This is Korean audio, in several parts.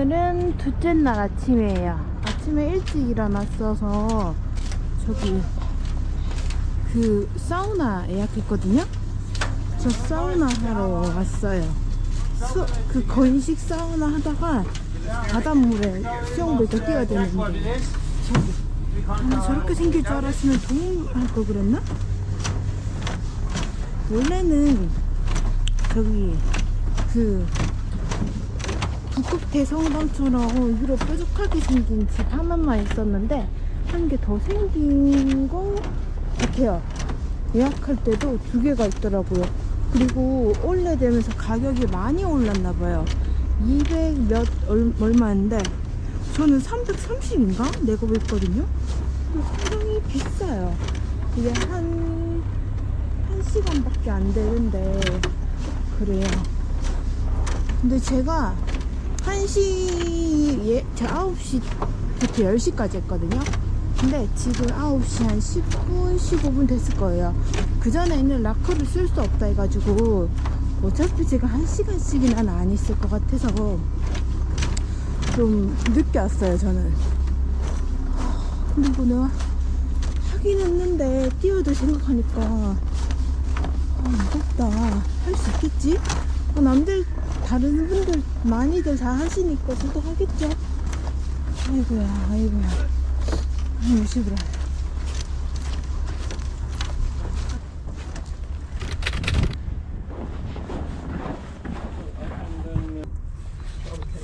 오늘은 둘째 날 아침이에요. 아침에 일찍 일어났어서 저기 그 사우나 예약했거든요. 저 사우나 하러 왔어요. 수, 그 건식 사우나 하다가 바닷물에 수영부터 뛰어야 되는데 저기 아, 저렇게 생길 줄 알았으면 동할 걸 그랬나? 원래는 저기 그 북극 대성당처럼 위로 뾰족하게 생긴 집 하나만 있었는데 한 개 더 생긴 거 같아요. 예약할 때도 두 개가 있더라고요. 그리고 올래되면서 가격이 많이 올랐나 봐요. 200 몇 얼마인데 저는 330인가 내고 있거든요. 상당히 비싸요. 이게 한, 한 시간밖에 안 되는데 그래요. 근데 제가 1시, 예, 제가 9시부터 10시까지 했거든요. 근데 지금 9시 한 10분, 15분 됐을 거예요. 그 전에는 라커를 쓸 수 없다 해가지고 어차피 제가 1시간씩이나 안 있을 것 같아서 좀 늦게 왔어요, 저는. 그리고 내가 하긴 했는데 뛰어도 생각하니까 아, 무겁다. 할 수 있겠지? 어, 남들 다른 분들 많이들 다 하시니까 저도 하겠죠. 아이고야, 아이고야. 아이고 시끄러.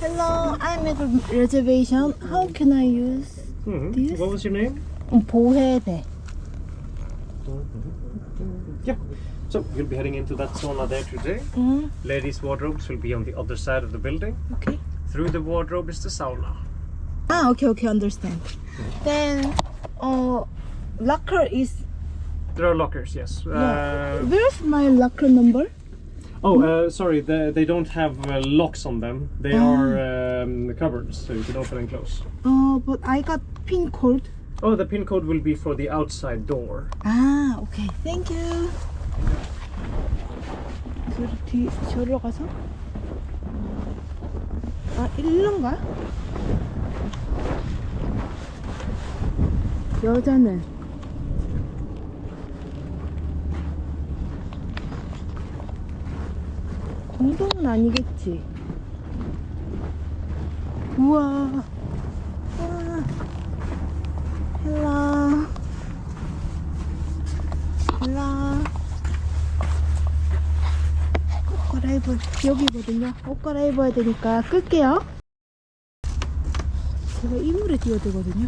Hello, I made a reservation. How can I use Mhm. This? What was your name? 보혜대? Yeah. So you'll be heading into that sauna there today. Mm -hmm. Ladies' wardrobes will be on the other side of the building. Okay. Through the wardrobe is the sauna. Ah, okay, okay, understand. Then, uh, locker is. There are lockers, yes. Yeah. Uh, Where's my locker number? Oh, uh, sorry, they don't have uh, locks on them. They ah. are um, cupboards, so you can open and close. Oh, but I got pin code. Oh, the pin code will be for the outside door. Ah, okay. Thank you. 저 뒤, 저로 가서? 아, 일로인가? 여자는 공동은 아니겠지? 우와. 와. 여기거든요. 옷 갈아입어야 되니까 끌게요. 제가 이물에 뛰어들거든요.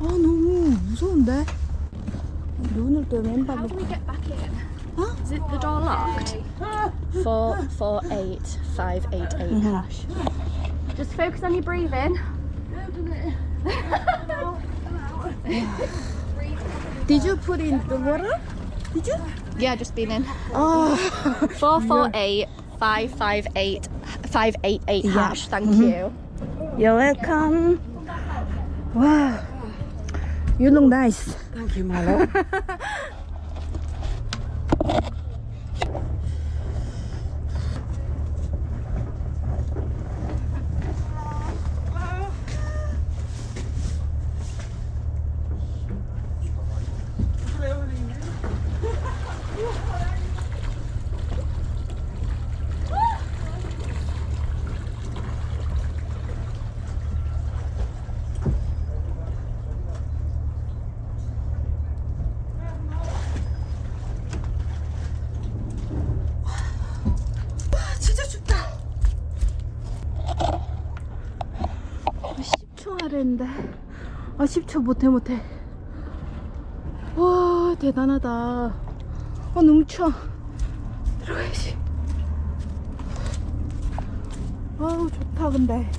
아 너무 무서운데. 눈을 뜨면 How 왼발로 do we get back in? Huh? Is it the door locked? Four, four, eight, five, eight, eight hash. Just focus on your breathing. Did you put in the water? Did you? Yeah, just been in. 아 Four, four, eight, five, five, eight, five, eight, eight Yeah. hash. Thank mm-hmm. you. You're welcome. Wow. You look nice. Thank you, my love. 10초 하랬는데 아 10초 못해 못해. 와 대단하다. 아 너무 추워. 들어가야지. 아우 좋다 근데.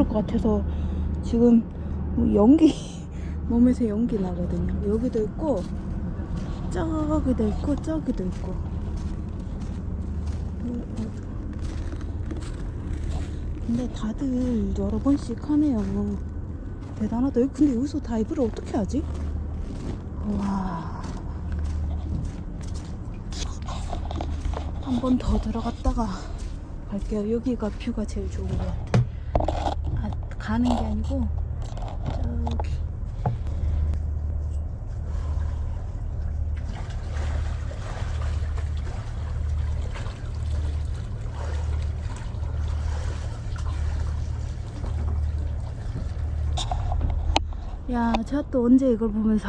또 죽을 것 같아서 지금 뭐 연기 몸에서 연기 나거든요. 여기도 있고 저기도 있고 저기도 있고 근데 다들 여러 번씩 하네요. 대단하다. 근데 여기서 다이브를 어떻게 하지? 와. 한 번 더 들어갔다가 갈게요. 여기가 뷰가 제일 좋은 것 같아. 아, 가는 게 아니고 저기. 야, 제가 또 언제 이걸 보면서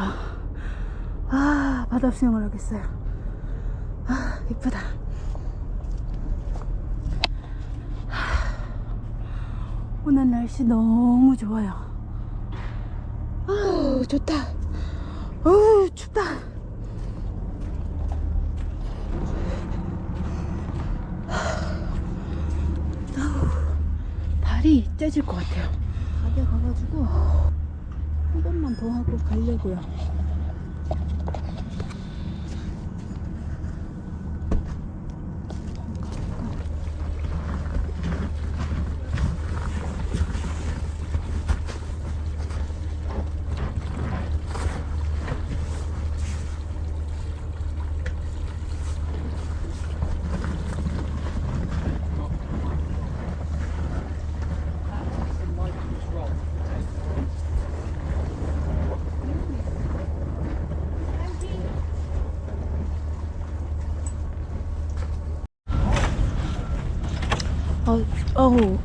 아 바다 수영을 하겠어요. 아 이쁘다. 오늘 날씨 너무 좋아요. 아 좋다. 어우 춥다. 아우, 발이 째질 것 같아요. 가게 가가지고 한 번만 더 하고 가려고요. 어, 어우,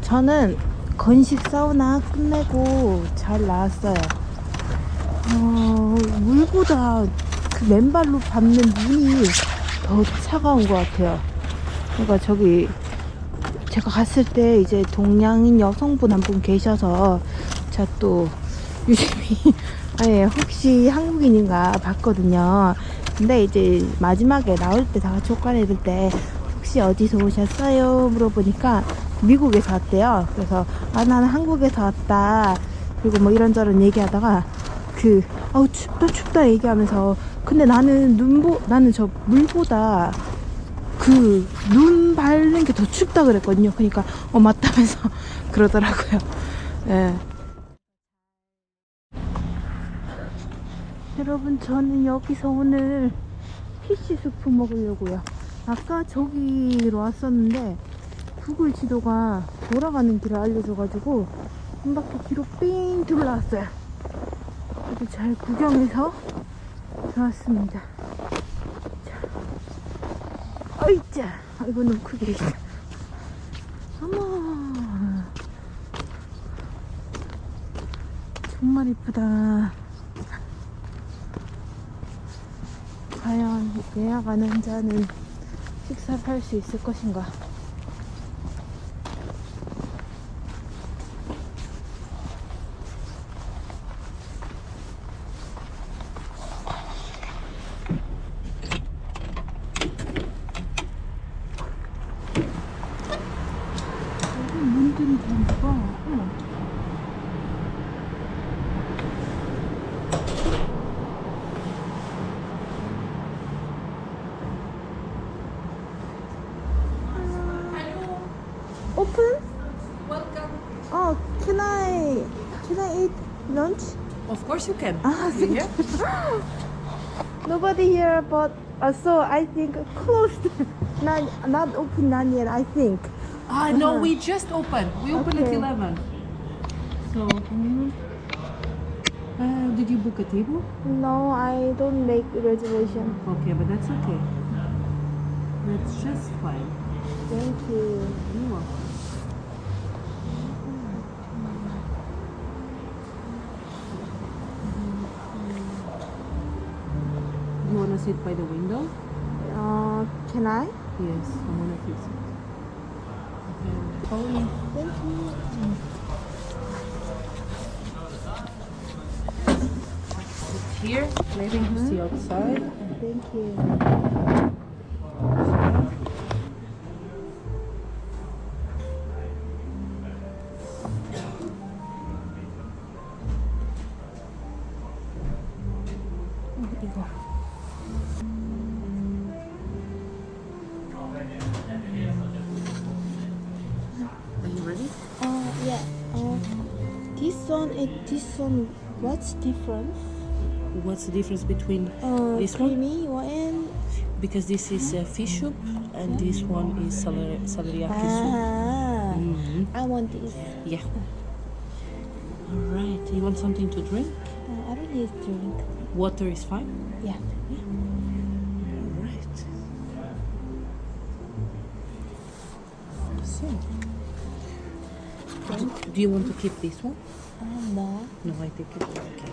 저는 건식 사우나 끝내고 잘 나왔어요. 어, 물보다 그 맨발로 밟는 눈이 더 차가운 것 같아요. 그러니까 저기 제가 갔을 때 이제 동양인 여성분 한 분 계셔서 제가 또 유심히 아니 혹시 한국인인가 봤거든요. 근데 이제 마지막에 나올 때 다 같이 옷 입을 때 혹시 어디서 오셨어요? 물어보니까 미국에서 왔대요. 그래서 아 나는 한국에서 왔다. 그리고 뭐 이런저런 얘기하다가 그 아우 춥다 춥다 얘기하면서 근데 나는 눈보 나는 저 물보다 그 눈 밟는 게 더 춥다 그랬거든요. 그러니까 어 맞다면서 그러더라고요. 예. 여러분 저는 여기서 오늘 피쉬 수프 먹으려고요. 아까 저기로 왔었는데 구글 지도가 돌아가는 길을 알려줘가지고 한 바퀴 뒤로 삥 둘러왔어요. 그래도 잘 구경해서 들어왔습니다. 자, 어이짜, 아이고 너무 크게 있어. 어머, 정말 이쁘다. 과연 예약 안 한 자는 식사를 할수 있을 것인가? Open? Welcome. Oh, can I can I eat lunch? Of course you can. Ah, You thank here? Nobody here, but uh, so I think closed. not not open not yet. I think. Ah, no, we just opened. We opened at 11. So, uh, did you book a table? No, I don't make reservation. Okay, but that's okay. That's just fine. Thank you. You're welcome. You want to sit by the window? Uh, can I? Yes, I'm gonna fix it. Okay. Thank you. Sit here. Maybe you see mm-hmm. outside. Thank you. Are you ready? Uh, yeah. Uh, this one and this one, what's difference? What's the difference between Uh, This one? creamy one. because this is uh, fish soup and this one is salari- salariaki soup. Ah, Mhm. I want this. Yeah. All right. You want something to drink? Uh, I don't need drink. Water is fine. Yeah. All right. So. Do, do you want to keep this one? Uh, no. No, I think it's okay.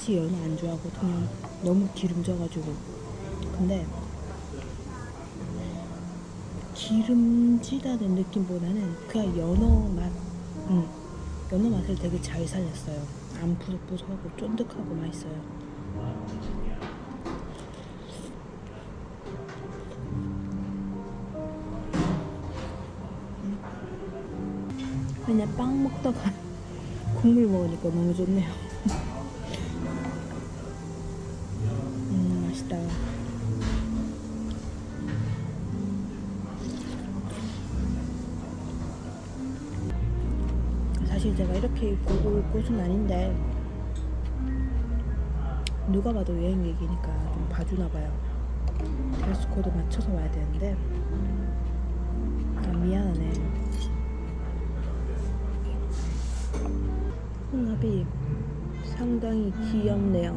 사실 연어 안 좋아하거든요. 너무 기름져가지고. 근데 기름지다는 느낌보다는 그냥 연어 맛, 음, 연어 맛을 되게 잘 살렸어요. 안 푸석푸석하고 쫀득하고 맛있어요. 그냥 빵 먹다가 국물 먹으니까 너무 좋네요. 이렇게 입고 올 곳은 아닌데 누가 봐도 여행객이니까 좀 봐주나 봐요. 드레스 코드 맞춰서 와야 되는데 아 미안하네. 홍합이 상당히 귀엽네요.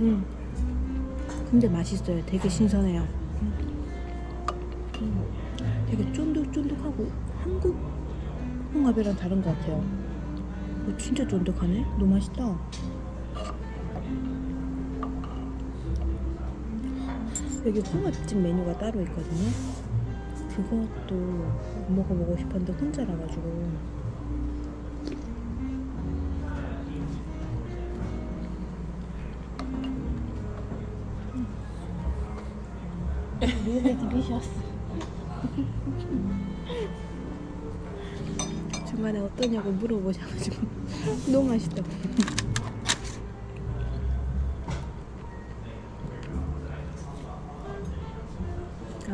음, 근데 맛있어요. 되게 신선해요. 음, 되게 쫀득쫀득하고 한국 홍합이랑 다른 것 같아요. 어, 진짜 쫀득하네. 너무 맛있다. 여기 홍합집 메뉴가 따로 있거든요. 그것도 먹어보고 싶었는데 혼자라 가지고 really delicious 중간에 어떠냐고 물어보셔가지고 너무 맛있다고. 아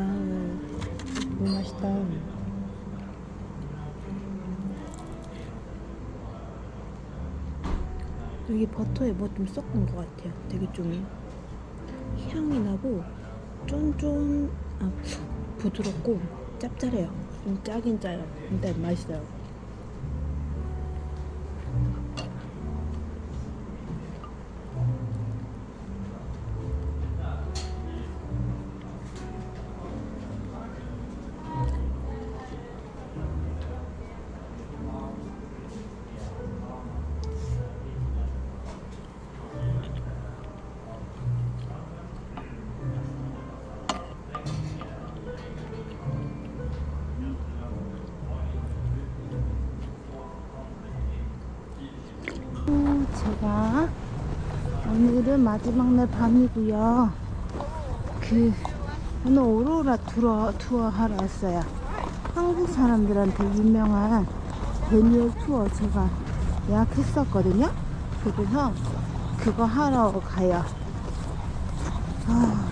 너무 맛있다. 여기 버터에 뭐 좀 섞은 것 같아요. 되게 좀 향이 나고 쫀쫀 아 부드럽고 짭짤해요. 좀 짜긴 짜요. 근데 맛있어요 제가 오늘은 마지막 날 밤이고요. 그 오늘 오로라 투어 투어 하러 왔어요. 한국 사람들한테 유명한 데니엘 투어 제가 예약했었거든요. 그래서 그거 하러 가요. 아,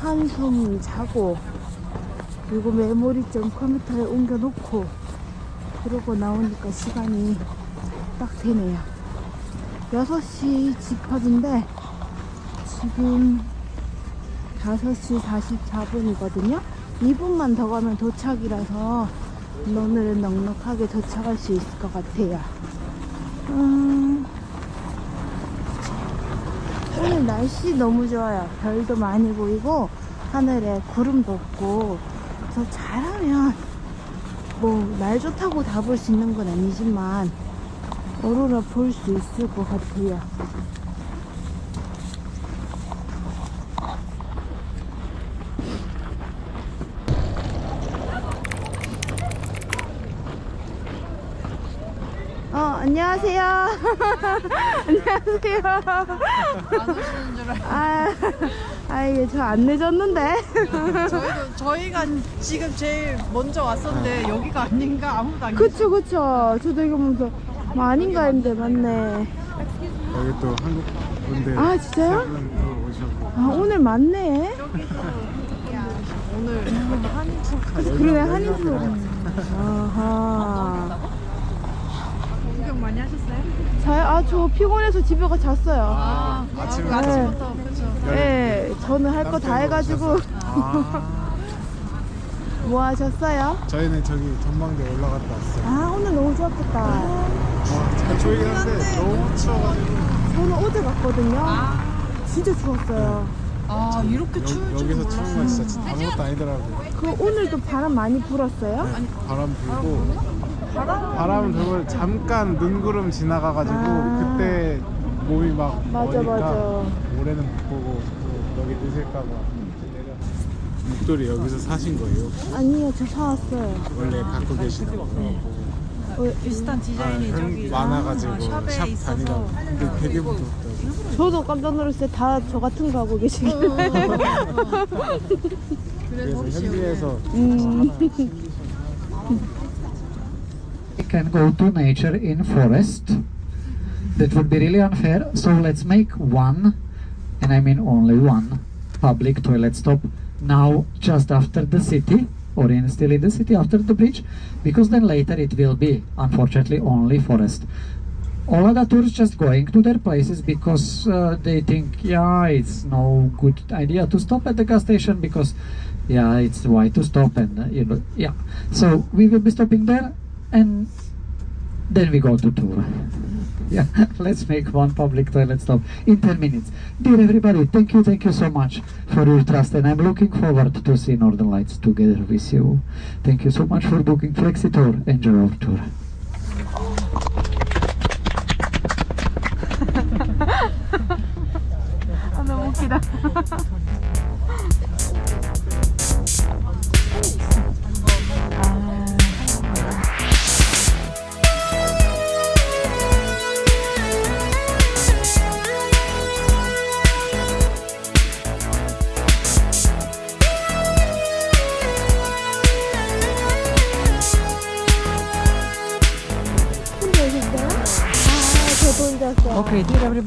한숨 자고 그리고 메모리 좀 컴퓨터에 옮겨놓고 그러고 나오니까 시간이 딱 되네요. 6시 집합인데 지금 5시 44분이거든요. 2분만 더 가면 도착이라서 오늘은 넉넉하게 도착할 수 있을 것 같아요. 음, 오늘 날씨 너무 좋아요. 별도 많이 보이고 하늘에 구름도 없고 그래서 잘하면 뭐 날 좋다고 다 볼 수 있는 건 아니지만 오로라 볼 수 있을 것 같아요. 어, 안녕하세요. 안녕하세요. 안 오시는 줄 알고 아, 아, 이게 저 안 늦었는데. 저희도 저희가 지금 제일 먼저 왔었는데 여기가 아닌가 아무도 안 그쵸, 그쵸. 저도 이거 보면서, 뭐 아닌가 했는데, 맞네. 여기 또 한국 분들 아, 진짜요? 아, 오늘 맞네. 오늘 한인 투어까지 그러네, 한인표. 아하. 구경 많이 하셨어요? 잘, 아, 저 피곤해서 집에 가 잤어요. 아, 아침에 아, 네. 아침부터 그렇죠. 네, 저는 할 거 다 해가지고. 아, 뭐 하셨어요? 저희는 저기 전망대 올라갔다 왔어요 아, 오늘 너무 좋았겠다. 한데 너무 추워가지고 저는 어제 갔거든요. 진짜 추웠어요. 아 이렇게 추울 여, 줄은 여기서 추운 건 진짜 아무것도 아니더라고요 그 오늘도 바람 많이 불었어요? 네, 바람 불고 바람 불고 잠깐 눈구름 지나가가지고 아. 그때 몸이 막 맞아, 머니까 맞아. 올해는 못 보고 또 여기 늦을까봐 내려 목도리 여기서 사신 거예요? 아니요, 저 사왔어요. 원래 갖고 계시다고 어, 비슷한 디자인이 아, 저기 와나가지고 아, 샵에 샵 있어서 다니다가 근데 되게 무섭다고 저도 깜짝 놀랐어요. 다 저 같은 거 하고 계시길래. 그래서 현지에서 음. we can go to nature in forest that would be really unfair so let's make one and i mean only one public toilet stop now just after the city or in still in the city after the bridge because then later it will be unfortunately only forest. All other tourists just going to their places because uh, they think yeah it's no good idea to stop at the gas station because yeah it's why to stop and uh, you know yeah. So we will be stopping there and then we go to tour yeah let's make one public toilet stop in 10 minutes dear everybody thank you thank you so much for your trust and i'm looking forward to see northern lights together with you thank you so much for booking flexi tour enjoy our tour 아, 너무 웃기다.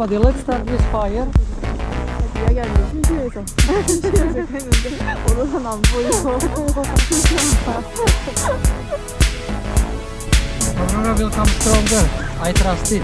Everybody let's start with fire 이야기하는데 심심해서 심심해서 했는데 오로선 안 보이고 aurora will come stronger i trust it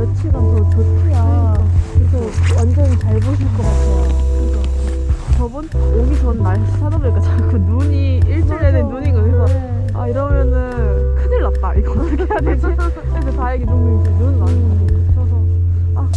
며칠간 더 좋대요. 그래서 완전 잘 보실 것 같아요. 저번 오기 전 날씨 찾아보니까 자꾸 눈이 일주일 내내 눈인 거예요 그래서 네. 아 이러면은 큰일 났다 이거 어떻게 해야 되지? 그래서 다행히 눈이 이제 눈은 안 그래서 아,